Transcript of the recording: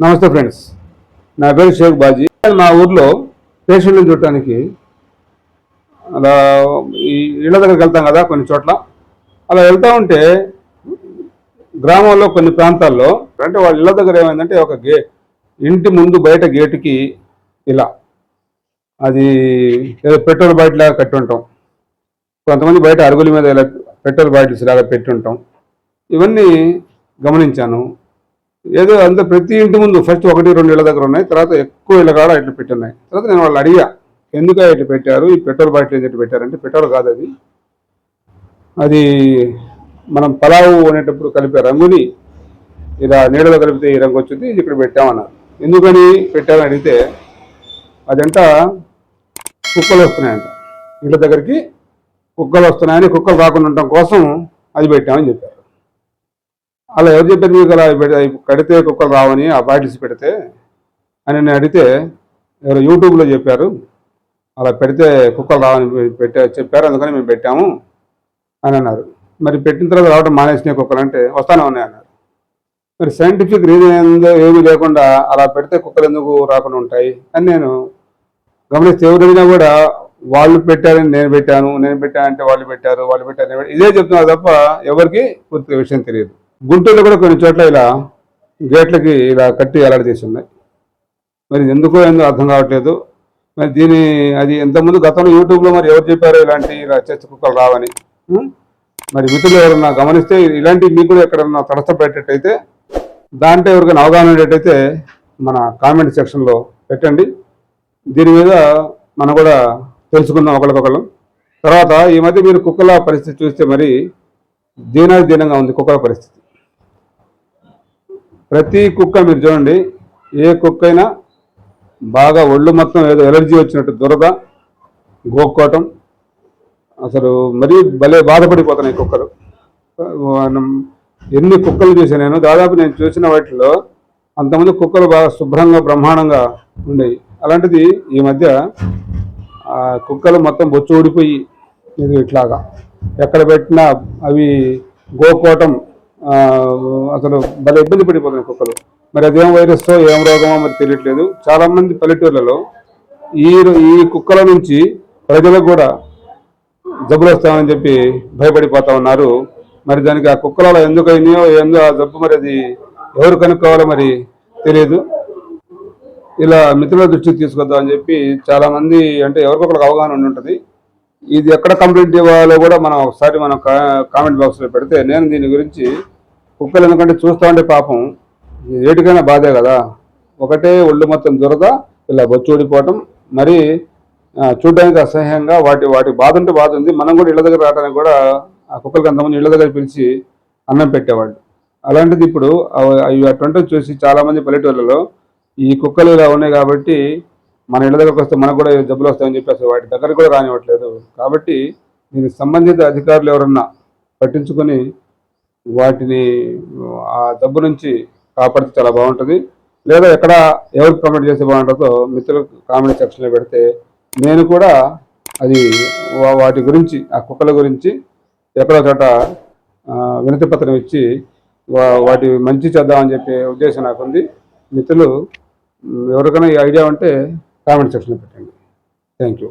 నమస్తే ఫ్రెండ్స్. నా పేరు షేక్ బాజీ. మా ఊర్లో పేషెంట్ని చూడటానికి అలా ఈ ఇళ్ళ దగ్గరికి వెళ్తాం కదా కొన్ని చోట్ల. అలా వెళ్తూ ఉంటే గ్రామంలో కొన్ని ప్రాంతాల్లో అంటే వాళ్ళ ఇళ్ళ దగ్గర ఏమైందంటే ఒక గే ఇంటి ముందు బయట గేటుకి ఇలా అది ఏదో పెట్రోల్ బాటిల్ కట్టి ఉంటాం. కొంతమంది బయట అరుగుల మీద ఇలా పెట్రోల్ బాటిల్స్ లాగా పెట్టి ఉంటాం. ఇవన్నీ గమనించాను. ఏదో అంత ప్రతి ఇంటి ముందు ఫస్ట్ ఒకటి రెండు ఇళ్ళ దగ్గర ఉన్నాయి. తర్వాత ఎక్కువ ఇళ్ళ కాడ ఇట్లా పెట్టి ఉన్నాయి తర్వాత నేను వాళ్ళు అడిగా ఎందుకు ఇట్లా పెట్టారు? ఈ పెట్రోల్ బాటిల్ ఎందుకు పెట్టారంటే పెట్రోల్ కాదు అది. అది మనం పలావు అనేటప్పుడు కలిపే రంగుని ఇలా నీడలో కలిపితే ఈ రంగు వచ్చింది ఇది ఇక్కడ పెట్టామన్నారు. ఎందుకని పెట్టామని అడిగితే అదంట కుక్కలు వస్తున్నాయంట. ఇళ్ళ దగ్గరికి కుక్కలు వస్తున్నాయని కుక్కలు రాకుండా ఉండటం కోసం అది పెట్టామని చెప్పారు. అలా ఎవరు చెప్పారు మీకు అలా పెడితే కడితే కుక్కలు రావని ఆ బాటిల్స్ పెడితే అని నేను అడిగితే ఎవరు యూట్యూబ్లో చెప్పారు. అలా పెడితే కుక్కలు రావని పెట్టా చెప్పారు. అందుకని మేము పెట్టాము అని అన్నారు. మరి పెట్టిన తర్వాత రావడం మానేసినాయి కుక్కలు అంటే వస్తానే ఉన్నాయి అన్నారు. మరి సైంటిఫిక్ రీజన్ ఏందో ఏమీ లేకుండా అలా పెడితే కుక్కలు ఎందుకు రాకుండా ఉంటాయి అని నేను గమనిస్తే ఎవరైనా కూడా వాళ్ళు పెట్టారని నేను పెట్టాను నేను పెట్టానంటే వాళ్ళు పెట్టారు వాళ్ళు పెట్టారు ఇదే చెప్తున్నారు తప్ప ఎవరికి పూర్తి విషయం తెలియదు. గుంటూరులో కూడా కొన్ని చోట్ల ఇలా గేట్లకి ఇలా కట్టి చేసి ఉన్నాయి. మరి ఎందుకో ఏందో అర్థం కావట్లేదు. మరి దీని అది ఎంతమంది గతంలో యూట్యూబ్లో మరి ఎవరు చెప్పారో ఇలాంటి ఇలా చేస్తే కుక్కలు రావని? మరి మిత్రులు ఎవరన్నా గమనిస్తే ఇలాంటి మీకు కూడా ఎక్కడన్నా తడసపెట్టేటైతే దాంట్లో ఎవరికైనా అవగాహన ఉండేటైతే మన కామెంట్ సెక్షన్లో పెట్టండి. దీని మీద మనం కూడా తెలుసుకుందాం ఒకరికొకరు తర్వాత ఈ మధ్య మీరు కుక్కల పరిస్థితి చూస్తే మరి దీనాది దీనంగా ఉంది కుక్కల పరిస్థితి. ప్రతి కుక్క మీరు చూడండి ఏ కుక్క అయినా బాగా ఒళ్ళు మొత్తం ఏదో ఎలర్జీ వచ్చినట్టు దురద గోక్కోవటం అసలు మరీ భలే బాధపడిపోతున్నాయి కుక్కలు. మనం ఎన్ని కుక్కలు చూసాను నేను దాదాపు నేను చూసిన వాటిలో అంతమంది కుక్కలు బాగా శుభ్రంగా బ్రహ్మాండంగా ఉండేవి. అలాంటిది ఈ మధ్య కుక్కలు మొత్తం బొచ్చు ఊడిపోయి ఇది ఇట్లాగా ఎక్కడ పెట్టినా అవి గోకోటం అసలు భలే ఇబ్బంది పడిపోతున్నాయి కుక్కలు. మరి అదేం వైరస్తో ఏం రోగమో మరి తెలియట్లేదు. చాలామంది పల్లెటూర్లలో ఈ ఈ కుక్కల నుంచి ప్రజలకు కూడా జబ్బులు వస్తామని చెప్పి భయపడిపోతా ఉన్నారు. మరి దానికి ఆ కుక్కలలో ఎందుకు అయినాయో ఏందో ఆ జబ్బు మరి అది ఎవరు కనుక్కోవాలో మరి తెలియదు ఇలా మిత్రుల దృష్టికి తీసుకొద్దాం అని చెప్పి చాలామంది అంటే ఎవరికొకరికి అవగాహన ఉంటుంది. ఇది ఎక్కడ కంప్లైంట్ ఇవ్వాలో కూడా మనం ఒకసారి మనం కామెంట్ బాక్స్లో పెడితే నేను దీని గురించి కుక్కలు ఎందుకంటే చూస్తా ఉంటే పాపం ఏటికైనా బాధే కదా. ఒకటే ఒళ్ళు మొత్తం దురద ఇలా బొచ్చు ఊడిపోవటం. మరి చూడడానికి అసహ్యంగా వాటి వాటి బాధ ఉంటే బాధ ఉంది. మనం కూడా ఇళ్ళ దగ్గర రావడానికి కూడా ఆ కుక్కలకి అంతమంది ఇళ్ళ దగ్గర పిలిచి అన్నం పెట్టేవాళ్ళు. అలాంటిది ఇప్పుడు అవి అవి అటువంటి చూసి చాలామంది పల్లెటూళ్ళలో ఈ కుక్కలు ఇలా ఉన్నాయి కాబట్టి మన ఇళ్ళ దగ్గరకు వస్తే మనకు కూడా జబ్బులు వస్తాయని చెప్పేసి వాటి దగ్గర కూడా రానివ్వట్లేదు. కాబట్టి దీనికి సంబంధిత అధికారులు ఎవరన్నా పట్టించుకొని వాటిని ఆ జబ్బు నుంచి కాపాడితే చాలా బాగుంటుంది. లేదా ఎక్కడ ఎవరికి కామెంట్ చేస్తే బాగుంటుందో మిత్రులకు కామెంట్ సెక్షన్లో పెడితే నేను కూడా అది వాటి గురించి ఆ కుక్కల గురించి ఎక్కడో చోట వినతి పత్రం ఇచ్చి వా- వాటి మంచి చేద్దామని చెప్పే ఉద్దేశం నాకుంది. మిత్రులు ఎవరికైనా ఈ ఐడియా ఉంటే కామెంట్ సెక్షన్లో పెట్టండి. Thank you.